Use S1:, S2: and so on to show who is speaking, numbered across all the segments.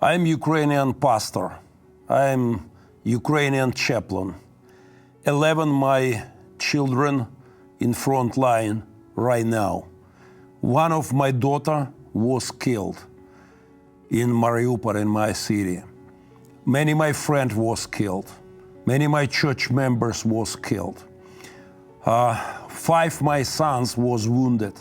S1: I'm Ukrainian pastor. I'm Ukrainian chaplain. 11 my children in front line right now. One of my daughter was killed in Mariupol in my city. Many my friend was killed. Many my church members was killed. Uh, five my sons was wounded.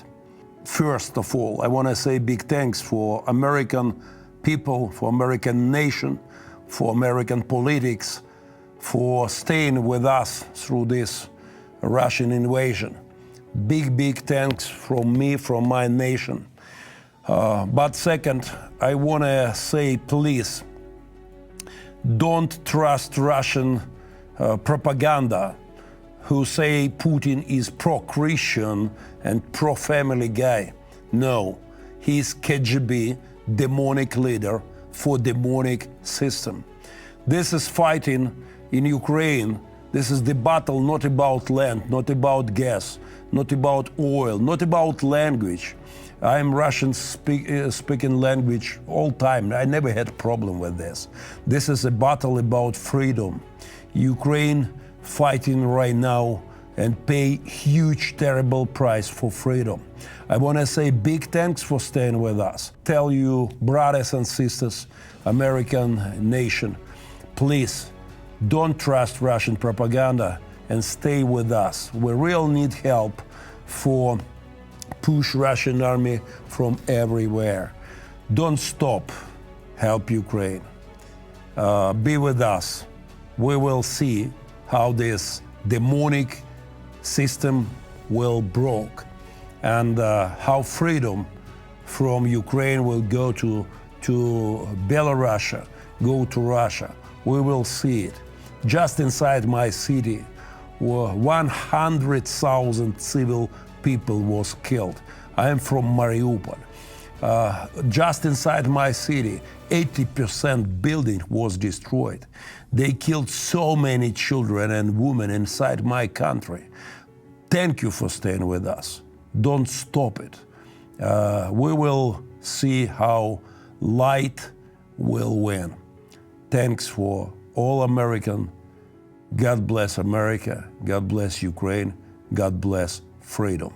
S1: First of all, I want to say big thanks for American people, for American nation, for American politics, for staying with us through this Russian invasion. Big, big thanks from me, from my nation. Uh, but second, I want to say, please, don't trust Russian uh, propaganda who say Putin is pro-Christian and pro-family guy. No, he's KGB, demonic leader for demonic system. This is fighting in Ukraine. This is the battle not about land, not about gas, not about oil, not about language. I'm Russian speak, uh, speaking language all time. I never had problem with this. This is a battle about freedom. Ukraine fighting right now and pay huge terrible price for freedom. I want to say big thanks for staying with us. Tell you brothers and sisters, American nation, please don't trust Russian propaganda and stay with us. We really need help for push Russian army from everywhere. Don't stop. Help Ukraine. Uh, be with us. We will see how this demonic system will broke and uh, how freedom from Ukraine will go to, to Belarus, go to Russia. We will see it. Just inside my city, 100,000 civil people was killed. I am from Mariupol. Uh, just inside my city, 80% building was destroyed. They killed so many children and women inside my country. Thank you for staying with us. Don't stop it. Uh, we will see how light will win. Thanks for all American. God bless America. God bless Ukraine. God bless freedom.